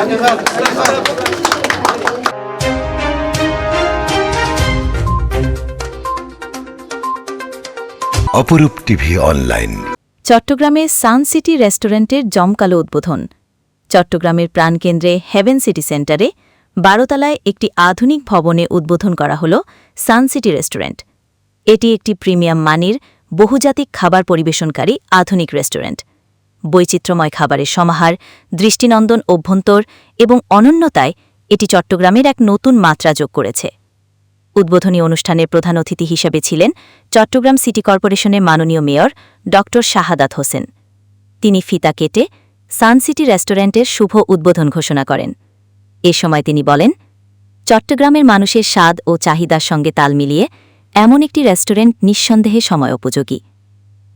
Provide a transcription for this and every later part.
অপরূপ TV online. চট্টগ্রামে sun city রেস্টুরেন্টের জমকালো উদ্বোধন। চট্টগ্রামের প্রাণকেন্দ্রে হেভেন সিটি সেন্টারে বারোতলায় একটি আধুনিক ভবনে উদ্বোধন করা হল সান সিটি রেস্টুরেন্ট। এটি একটি প্রিমিয়াম মানের, বহুজাতিক খাবার পরিবেশনকারী আধুনিক রেস্টুরেন্ট। বৈচিত্র্যময় খাবারের সমাহার, দৃষ্টিনন্দন অভ্যন্তর এবং অনন্যতায় এটি চট্টগ্রামের এক নতুন মাত্রা যোগ করেছে। উদ্বোধনী অনুষ্ঠানের প্রধান অতিথি হিসেবে ছিলেন চট্টগ্রাম সিটি কর্পোরেশনের মাননীয় মেয়র ড. শাহাদাত হোসেন। তিনি ফিতা কেটে সানসিটি রেস্টুরেন্টের শুভ উদ্বোধন ঘোষণা করেন। এ সময় তিনি বলেন, চট্টগ্রামের মানুষের স্বাদ ও চাহিদার সঙ্গে তাল মিলিয়ে এমন একটি রেস্টুরেন্ট নিঃসন্দেহে সময় উপযোগী।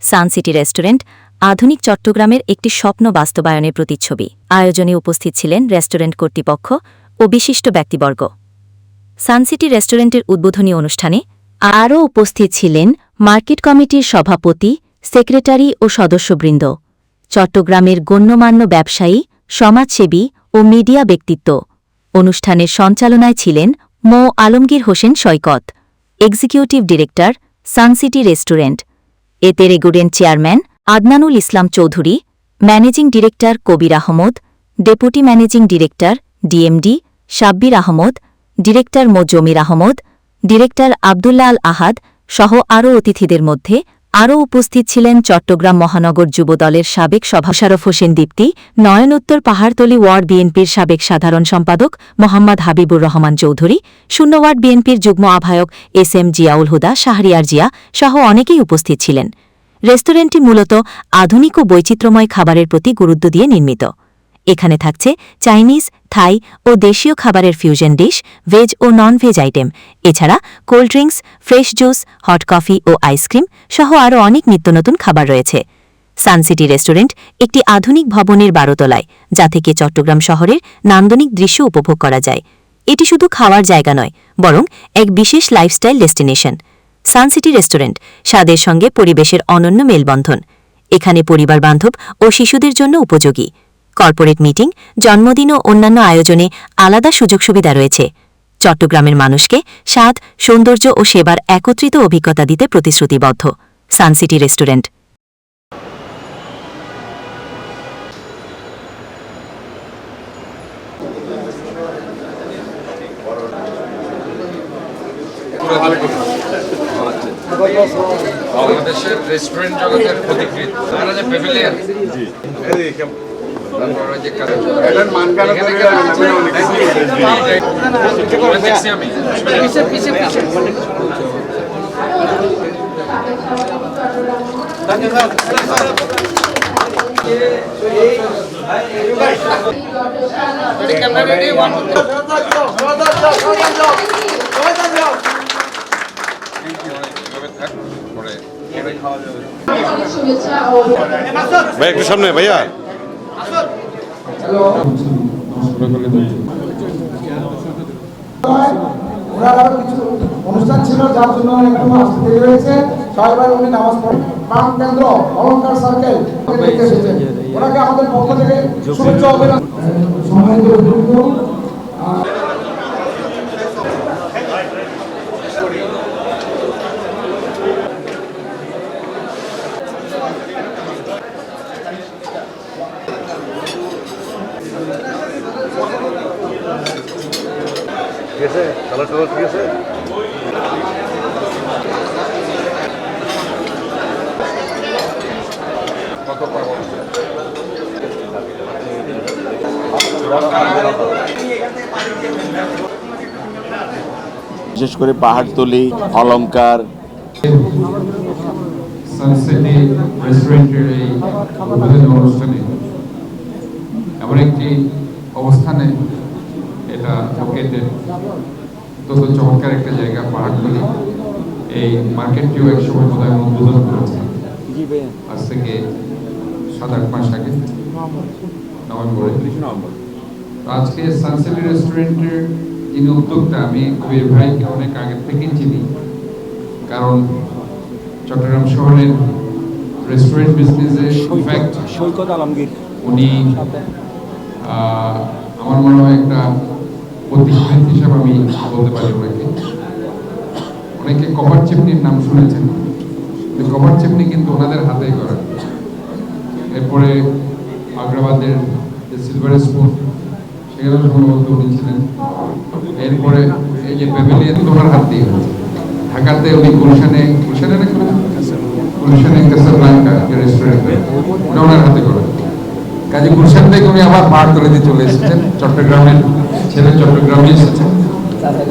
সানসিটি রেস্টুরেন্ট আধুনিক চট্টগ্রামের একটি স্বপ্ন বাস্তবায়নের প্রতিচ্ছবি। আয়োজনে উপস্থিত ছিলেন রেস্টুরেন্ট কর্তৃপক্ষ ও বিশিষ্ট ব্যক্তিবর্গ। সানসিটি রেস্টুরেন্টের উদ্বোধনী অনুষ্ঠানে আরও উপস্থিত ছিলেন মার্কেট কমিটির সভাপতি, সেক্রেটারি ও সদস্যবৃন্দ। চট্টগ্রামের গণ্যমান্য ব্যবসায়ী, সমাজসেবী ও মিডিয়া ব্যক্তিত্ব। অনুষ্ঠানের সঞ্চালনায় ছিলেন Md. Alamgir Hossain Saikat, executive director Suncity restaurant. এতে রেগুডেন্ট chairman Adnanul Islam Chowdhury, managing director Kabir Ahmed, deputy managing director DMD Sabbir Ahmed, director Md Jamir Ahmed, director Abdullah Al Ahad সহ আরও অতিথিদের মধ্যে আরও উপস্থিত ছিলেন চট্টগ্রাম মহানগর যুবদলের সাবেক সভা শারফ হোসেন দীপ্তি নয়নোত্তর পাহাড়তলী ওয়ার্ড বিএনপির সাবেক সাধারণ সম্পাদক মোহাম্মদ হাবিবুর রহমান চৌধুরী, শূন্য ওয়ার্ড বিএনপির যুগ্ম আহ্বায়ক এস এম জিয়াউল হুদা, শাহরিয়ার জিয়া সহ অনেকেই উপস্থিত ছিলেন। রেস্টুরেন্টটি মূলত আধুনিক ও বৈচিত্র্যময় খাবারের প্রতি গুরুত্ব দিয়ে নির্মিত। এখানে থাকছে চাইনিজ, থাই ও দেশীয় খাবারের ফিউশন ডিশ ভেজ ও নন ভেজ আইটেম এছাড়া cold drinks fresh juice hot coffee ও আইসক্রিম সহ আরও অনেক নিত্যনতুন খাবার রয়েছে। সানসিটি রেস্টুরেন্ট একটি আধুনিক ভবনের বারোতলায়, যা থেকে চট্টগ্রাম শহরের নান্দনিক দৃশ্য উপভোগ করা যায়। এটি শুধু খাওয়ার জায়গা নয়, বরং এক বিশেষ লাইফস্টাইল ডেস্টিনেশন সানসিটি রেস্টুরেন্ট, স্বাদের সঙ্গে পরিবেশের অনন্য মেলবন্ধন। এখানে পরিবার বান্ধব ও শিশুদের জন্য উপযোগী। কর্পোরেট মিটিং, জন্মদিন ও অন্যান্য আয়োজনে আলাদা সুযোগ সুবিধা রয়েছে। চট্টগ্রামের মানুষকে স্বাদ, সৌন্দর্য ও সেবার একত্রিত অভিজ্ঞতা দিতে প্রতিশ্রুতিবদ্ধ। Sun City restaurant. বাংলাদেশের রেস্টুরেন্ট জগতের পথিকৃৎ তারা যে প্যাভিলিয়ন এখানে কেন আছে? দেখছি আমি এভাবে থাক, পরে শুভেচ্ছা ও ভাই, একটু সামনে, ভাইয়া। অনুষ্ঠান ছিল যার জন্য একটু আসতে দেরি হয়েছে সবাই উনি নামাজ পড়েন প্রাণ কেন্দ্র অলঙ্কার সার্কেল ওনাকে আমাদের পক্ষ থেকে শুভেচ্ছা অভিনন্দন সম্মানিত বন্ধু, আহ, ঠিক আছে কালার টালার ঠিক আছে বিশেষ করে পাহাড়তলি অলংকার। সানসিটি রেস্টুরেন্টের এই উদ্বোধনী অনুষ্ঠানে এমন একটি অবস্থানে এটা অত্যন্ত চমৎকার একটা জায়গা পাহাড়তলি এই মার্কেটটিও এক সময় বোধ হয় উদ্বোধন করেছে আজ থেকে সাত আট মাস আগে নভেম্বরে আজকে সানসিটি রেস্টুরেন্টের যিনি উদ্যোক্তা আমি কবির ভাইকে অনেক আগে থেকেই চিনি। কারণ চট্টগ্রাম শহরের রেস্টুরেন্ট বিজনেসে ইনফ্যাক্ট সৈকত আলমগীর। উনি আমার মনে হয় একটা প্রতিষ্ঠান হিসাবে আমি বলতে পারি ওনাকে অনেকে কভার চিমনির নাম শুনেছেন। কভার চিমনি কিন্তু ওনাদের হাতেই করা। এরপরে আগ্রাবাদের যে সিলভার স্পুন সেখানে সম্ভবত উনি ছিলেন। এরপরে এই যে প্যাভিলিয়ন তো ওনার হাত দিয়ে। ঢাকাতে উনি গুলশানে গুলশানে না গুলশানে কাসাব্লাঙ্কা রেস্টুরেন্ট ওনার হাতে করা। কাজে গুলশান থেকে উনি আবার পাহাড়তলাতে চলে এসেছেন। চট্টগ্রামের ছেলে চট্টগ্রামে এসেছেন।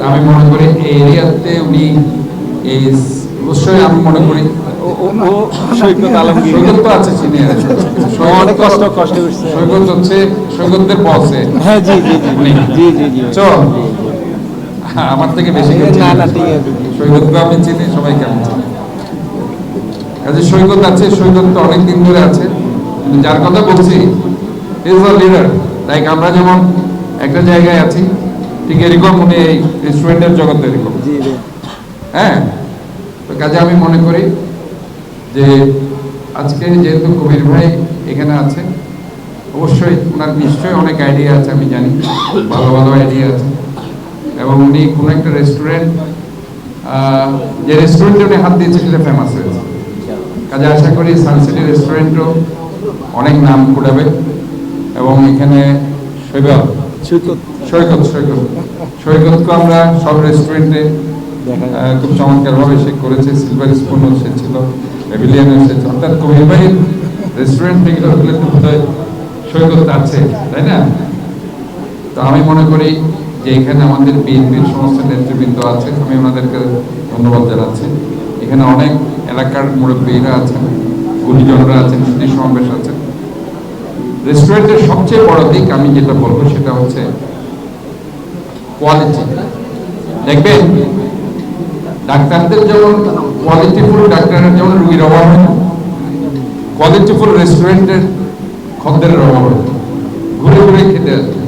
আমি মনে করি এই এরিয়াতে উনি এই অবশ্যই আমি মনে করি। সৈকত সৈকত সৈকত আমার থেকে বেশি। সৈকতকে আমি চিনি আমি চিনি। কাজে সৈকত আছে সৈকত তো অনেকদিন ধরে আছে। যার কথা বলছি ইজ আ লিডার লাইক আমরা যেমন একটা জায়গায় আছি ঠিক এরকম উনি এই রেস্টুরেন্টের জগতে এরকম। হ্যাঁ? তো কাজে আমি মনে করি যে আজকে যেহেতু কবির ভাই এখানে আছে অবশ্যই ওনার নিশ্চয়ই অনেক আইডিয়া আছে আমি জানি। ভালো ভালো আইডিয়া আছে। এবং উনি কোনো একটা রেস্টুরেন্ট যে রেস্টুরেন্টে উনি হাত দিয়েছে সেটা ফেমাস হয়েছে। কাজে আশা করি সানসিটি রেস্টুরেন্টও অনেক নাম কুড়াবে এবং এখানে সৈকত। সৈকত। সৈকত সৈকতকে আমরা সব রেস্টুরেন্টে খুব চমৎকারভাবে সে করেছে। সিলভার স্পুনও সে ছিল অর্থাৎ রেস্টুরেন্ট বোধহয় সৈকত আছে তাই না? তো আমি মনে করি যে এখানে আমাদের বিএনপির সমস্ত নেতৃবৃন্দ আছে। আমি ওনাদেরকে ধন্যবাদ জানাচ্ছি। এখানে অনেক এলাকার মুরব্বীরা আছেন গুণীজনরা আছেন সুদী সমাবেশ আছেন। রেস্টুরেন্টের সবচেয়ে বড় দিক আমি যেটা বলব সেটা হচ্ছে কোয়ালিটি দেখবেন, ডাক্তারদের যেমন কোয়ালিটি কোয়ালিটিফুল ডাক্তারের যেমন রুগীর অভাব হয় কোয়ালিটিফুল রেস্টুরেন্টের খদ্দের অভাব হয়। ঘুরে ঘুরে খেতে আসবে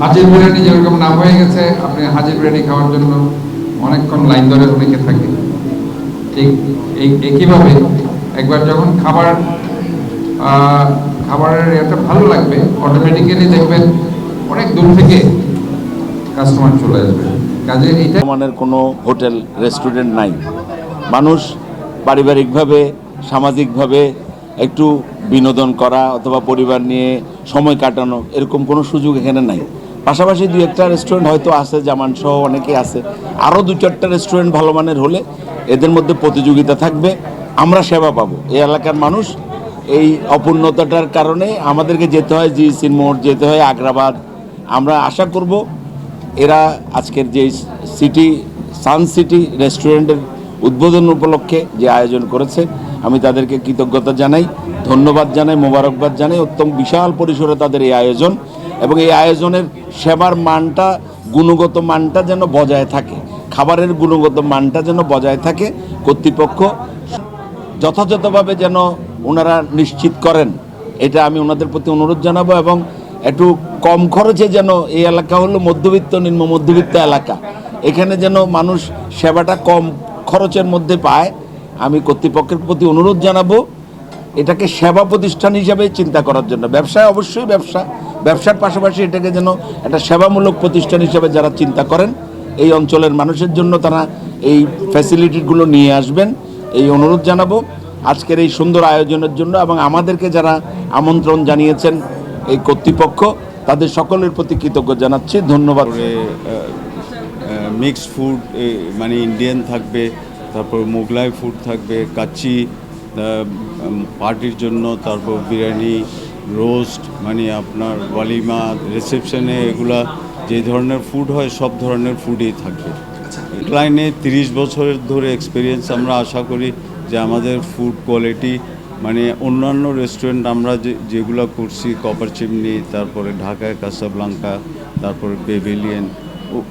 হাজির বিরিয়ানি যেরকম নাম হয়ে গেছে, আপনি হাজির বিরিয়ানি খাওয়ার জন্য অনেকক্ষণ লাইন ধরে অনেকে থাকে। ঠিক একইভাবে একবার যখন খাবার খাবারের এটা ভালো লাগবে অটোমেটিক্যালি দেখবেন অনেক দূর থেকে কাস্টমার চলে আসবে। কাজে এটা মানের কোনো হোটেল, রেস্টুরেন্ট নাই। মানুষ পারিবারিকভাবে, সামাজিকভাবে একটু বিনোদন করা অথবা পরিবার নিয়ে সময় কাটানো, এরকম কোনো সুযোগ এখানে নাই। পাশাপাশি দু একটা রেস্টুরেন্ট হয়তো আছে, জামান সহ অনেকেই আছে। আরও দু চারটা রেস্টুরেন্ট ভালো মানের হলে এদের মধ্যে প্রতিযোগিতা থাকবে। আমরা সেবা পাবো। এই এলাকার মানুষ এই অপূর্ণতাটার কারণে আমাদেরকে যেতে হয় জি সিনমোড় যেতে হয় আগ্রাবাদ। আমরা আশা করব এরা আজকের যে সিটি, সান সিটি রেস্টুরেন্টের উদ্বোধন উপলক্ষে যে আয়োজন করেছে, আমি তাদেরকে কৃতজ্ঞতা জানাই, ধন্যবাদ জানাই, মোবারকবাদ জানাই। অত্যন্ত বিশাল পরিসরে তাদের এই আয়োজন এবং এই আয়োজনের সেবার মানটা, গুণগত মানটা যেন বজায় থাকে। খাবারের গুণগত মানটা যেন বজায় থাকে কর্তৃপক্ষ, যথাযথভাবে যেন ওনারা নিশ্চিত করেন। এটা আমি ওনাদের প্রতি অনুরোধ জানাব এবং একটু কম খরচে যেন এই এলাকা হলো মধ্যবিত্ত, নিম্ন মধ্যবিত্ত এলাকা। এখানে যেন মানুষ সেবাটা কম খরচের মধ্যে পায়, আমি কর্তৃপক্ষের প্রতি অনুরোধ জানাব। এটাকে সেবা প্রতিষ্ঠান হিসাবে চিন্তা করার জন্য। ব্যবসায় অবশ্যই ব্যবসা। ব্যবসার পাশাপাশি এটাকে যেন একটা সেবামূলক প্রতিষ্ঠান হিসাবে যারা চিন্তা করেন, এই অঞ্চলের মানুষের জন্য তারা এই ফ্যাসিলিটিগুলো নিয়ে আসবেন। এই অনুরোধ জানাব। আজকের এই সুন্দর আয়োজনের জন্য এবং আমাদেরকে যারা আমন্ত্রণ জানিয়েছেন এই কর্তৃপক্ষ তাদের সকলের প্রতি কৃতজ্ঞ জানাচ্ছি। ধন্যবাদ। মিক্সড ফুড মানে ইন্ডিয়ান থাকবে তারপর মোগলাই ফুড থাকবে কাচ্চি পার্টির জন্য তারপর বিরিয়ানি রোস্ট মানে আপনার ওয়ালিমা রিসেপশনে এগুলা যে ধরনের ফুড হয় সব ধরনের ফুডই থাকবে লাইনে তিরিশ বছরের ধরে এক্সপিরিয়েন্স আমরা আশা করি যে আমাদের ফুড কোয়ালিটি মানে অন্যান্য রেস্টুরেন্ট আমরা যে, যেগুলো করছি কপার চিমনি তারপরে ঢাকায় কাসাবলাঙ্কা তারপরে পেভিলিয়ন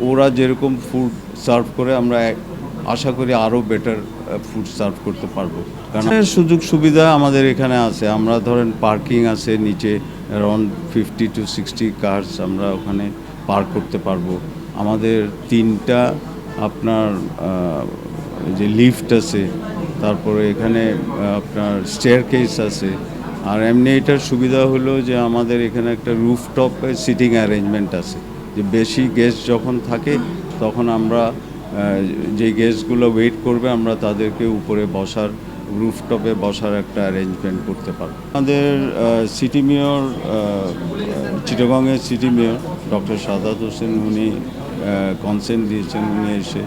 ওরা যেরকম ফুড সার্ভ করে, আমরা আশা করি আরও বেটার ফুড সার্ভ করতে পারব। কারণ সুযোগ সুবিধা আমাদের এখানে আছে। আমরা ধরেন পার্কিং আছে নিচে around fifty two sixty cars আমরা ওখানে পার্ক করতে পারব। আমাদের তিনটা আপনার যে লিফট আছে তারপরে এখানে আপনার স্টেয়ার কেস আছে। আর এমনি এটার সুবিধা হলো যে আমাদের এখানে একটা রুফটপে সিটিং অ্যারেঞ্জমেন্ট আছে। যে বেশি গেস্ট যখন থাকে, তখন আমরা যে গেস্টগুলো ওয়েট করবে, আমরা তাদেরকে উপরে বসার রুফটপে বসার একটা অ্যারেঞ্জমেন্ট করতে পারব। আমাদের city mayor চিটাগংয়ের city mayor doctor Sadat Hossain, উনি কনসেন্ট দিয়েছেন, উনি এসে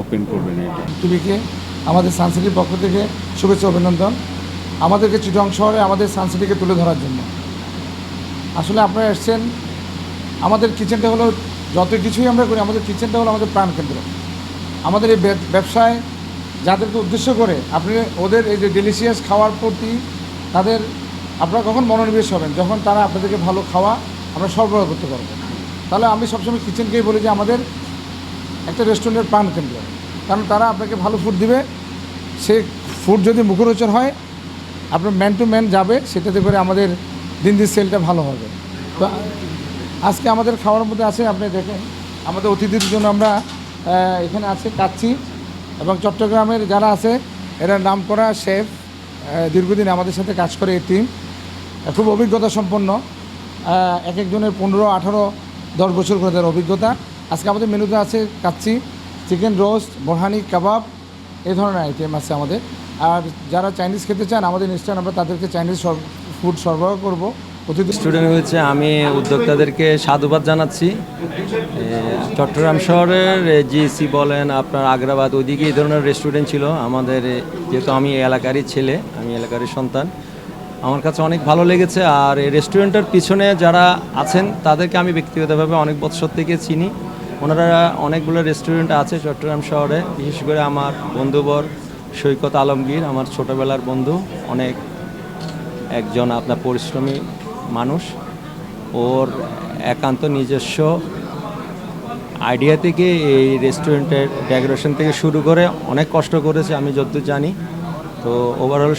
ওপেন করবেন এটা আমাদের সানসিটির পক্ষ থেকে শুভেচ্ছা অভিনন্দন। আমাদেরকে চিটং শহরে আমাদের সানসিটিকে তুলে ধরার জন্য। আসলে আপনারা এসছেন, আমাদের কিচেনটা হলো যত কিছুই আমরা করি, আমাদের কিচেনটা হলো আমাদের প্রাণকেন্দ্র। আমাদের এই ব্যবসায় যাদেরকে উদ্দেশ্য করে আপনি ওদের এই যে ডেলিশিয়াস খাওয়ার প্রতি তাদের আপনারা কখন মনোনিবেশ হবেন? যখন তারা আপনাদেরকে ভালো খাওয়া আমরা সরবরাহ করতে পারব। তাহলে আমি সবসময় কিচেনকেই বলি যে আমাদের একটা রেস্টুরেন্টের প্রাণকেন্দ্র কারণ তারা আপনাকে ভালো ফুড দিবে। সে ফুড যদি মুখরোচন হয়, আপনার ম্যান টু ম্যান যাবে, সেটাতে করে আমাদের দিন দিন সেলটা ভালো হবে। তো আজকে আমাদের খাওয়ার মধ্যে আছে, আপনি দেখেন, আমাদের অতিথির জন্য আমরা এখানে আছে কাচ্ছি এবং চট্টগ্রামের যারা আছে, এরা নাম করা শেফ দীর্ঘদিন আমাদের সাথে কাজ করে এই টিম খুব অভিজ্ঞতা সম্পন্ন। এক একজনের পনেরো, আঠারো, দশ বছর করে তার অভিজ্ঞতা। আজকে আমাদের মেনুতে আছে কাচ্চি, চিকেন রোস্ট, বোরহানি, কাবাব, এই ধরনের আইটেম আছে আমাদের। আর যারা চাইনিজ খেতে চান, আমাদের নিশ্চয় আমরা তাদেরকে চাইনিজ ফুড সরবরাহ করব। অতিথি স্টুডেন্ট হয়েছে আমি উদ্যোক্তাদেরকে সাধুবাদ জানাচ্ছি। চট্টগ্রাম শহরের জিএসি বলেন, আপনার আগ্রাবাদ, ওইদিকে এই ধরনের রেস্টুরেন্ট ছিল। আমাদের যেহেতু আমি এলাকারই ছেলে, আমি এলাকারই সন্তান, আমার কাছে অনেক ভালো লেগেছে। আর এই রেস্টুরেন্টের পিছনে যারা আছেন, তাদেরকে আমি ব্যক্তিগতভাবে অনেক বছর থেকে চিনি। ওনারা অনেকগুলো রেস্টুরেন্ট আছে চট্টগ্রাম শহরে, বিশেষ করে আমার বন্ধুবর সৈকত আলমগীর, আমার ছোটোবেলার বন্ধু, অনেক একজন আপনার পরিশ্রমী মানুষ। ওর একান্ত নিজস্ব আইডিয়া থেকে এই রেস্টুরেন্টের ডেকোরেশন থেকে শুরু করে অনেক কষ্ট করেছে, আমি যতদূর জানি। তো ওভারঅল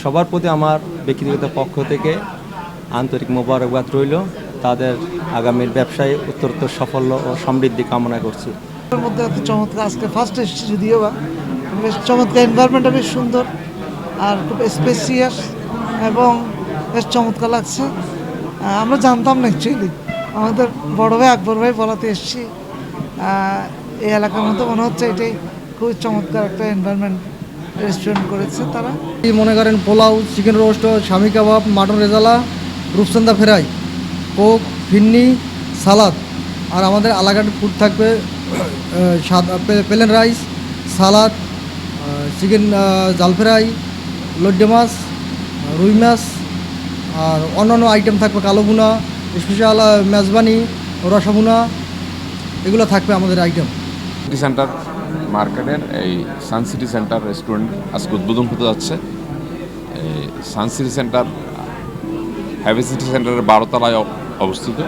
সবার প্রতি আমার ব্যক্তিগত পক্ষ থেকে আন্তরিক মোবারকবাদ রইল। তাদের আগামীর ব্যবসায় উত্তরোত্তর সাফল্য ও সমৃদ্ধি কামনা করছি। এর মধ্যে এত চমৎকার আজকে ফার্স্ট এসেছি যদিও বা বেশ চমৎকার এনভায়রনমেন্টটা বেশ সুন্দর আর খুব স্পেসিয়াস এবং বেশ চমৎকার লাগছে। আমরা জানতাম না অ্যাকচুয়ালি আমাদের বড় ভাই আকবর ভাই বলাতে এসেছি। এই এলাকার মধ্যে মনে হচ্ছে এটাই খুবই চমৎকার একটা এনভায়রনমেন্ট রেস্টুরেন্ট করেছে তারা। এই মনে করেন পোলাও চিকেন রোস্ট স্বামী কাবাব মাটন রেজালা রূপচন্দা ফ্রাই। Coke phirni, salad. আর আমাদের আলাগাট ফুড থাকবে প্লেন রাইস সালাদ চিকেন জাল ফ্রাই, লড্ডে মাছ রুই মাছ, আর অন্যান্য আইটেম থাকবে কালো বুনা স্পেশাল মেজবানি রসাবুনা এগুলো থাকবে আমাদের আইটেম সিটি সেন্টার মার্কেটের এই সান সিটি সেন্টার রেস্টুরেন্ট আজকে উদ্বোধন হতে যাচ্ছে। এই সান সিটি সেন্টার হ্যাভি সিটি সেন্টারের বারোতলায় অবস্থিত।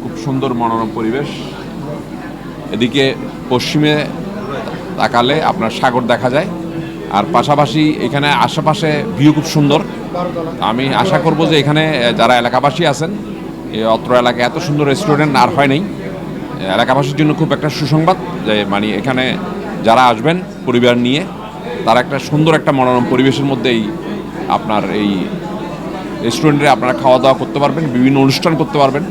খুব সুন্দর মনোরম পরিবেশ। এদিকে পশ্চিমে তাকালে আপনার সাগর দেখা যায়। আর পাশাপাশি এখানে আশেপাশে ভিউ খুব সুন্দর। আমি আশা করব যে এখানে যারা এলাকাবাসী আছেন অত্র এলাকায় এত সুন্দর রেস্টুরেন্ট আর হয় নাই। এলাকাবাসীর জন্য খুব একটা সুসংবাদ যে মানে এখানে যারা আসবেন পরিবার নিয়ে, তারা একটা সুন্দর একটা মনোরম পরিবেশের মধ্যেই আপনার এই রেস্টুরেন্টে আপনারা খাওয়া দাওয়া করতে পারবেন, বিভিন্ন অনুষ্ঠান করতে পারবেন।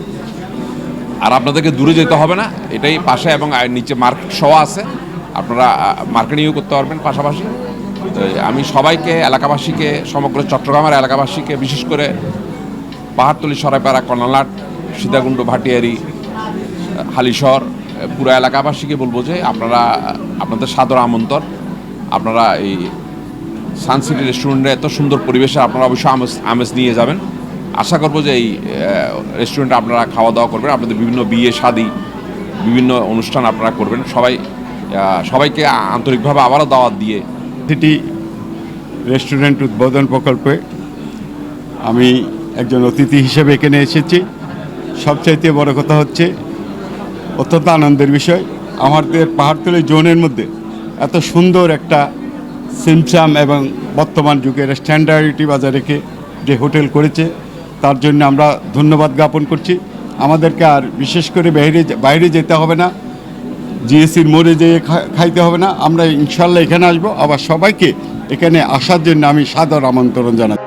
আর আপনাদেরকে দূরে যেতে হবে না, এটাই পাশে এবং নিচে মার্কেট সহ আছে। আপনারা মার্কেটিংও করতে পারবেন পাশাপাশি। আমি সবাইকে, এলাকাবাসীকে, সমগ্র চট্টগ্রামের এলাকাবাসীকে, বিশেষ করে পাহাড়তলি সরাইপাড়া কর্নালাট সীতাকুণ্ড, ভাটিয়ারি হালিশহর পুরো এলাকাবাসীকে বলব যে আপনারা, আপনাদের সাদর আমন্ত্রণ। আপনারা এই সান সিটি রেস্টুরেন্টে এত সুন্দর পরিবেশে আপনারা অবশ্যই আমেজ আমেজ নিয়ে যাবেন। আশা করব যে এই রেস্টুরেন্টে আপনারা খাওয়া দাওয়া করবেন। আপনাদের বিভিন্ন বিয়ে শাদি, বিভিন্ন অনুষ্ঠান আপনারা করবেন। সবাই সবাইকে আন্তরিকভাবে আবারও দাওয়াত দিয়ে সিটি রেস্টুরেন্ট উদ্বোধন প্রকল্পে আমি একজন অতিথি হিসেবে এখানে এসেছি। সবচাইতে বড় কথা হচ্ছে, অত্যন্ত আনন্দের বিষয়। আমাদের পাহাড়তলি জোনের মধ্যে এত সুন্দর একটা সিমসাম এবং বর্তমান যুগের স্ট্যান্ডার্ডিটি বাজার রেখে যে হোটেল করেছে, তার জন্য আমরা ধন্যবাদ জ্ঞাপন করছি। আমাদেরকে আর বিশেষ করে বাইরে বাইরে যেতে হবে না জিএসির মোড়ে যেয়ে খাইতে হবে না। আমরা ইনশাল্লাহ এখানে আসব। আবার সবাইকে এখানে আসার জন্য আমি সাদর আমন্ত্রণ জানাই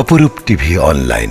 অপরূপ টিভি অনলাইন।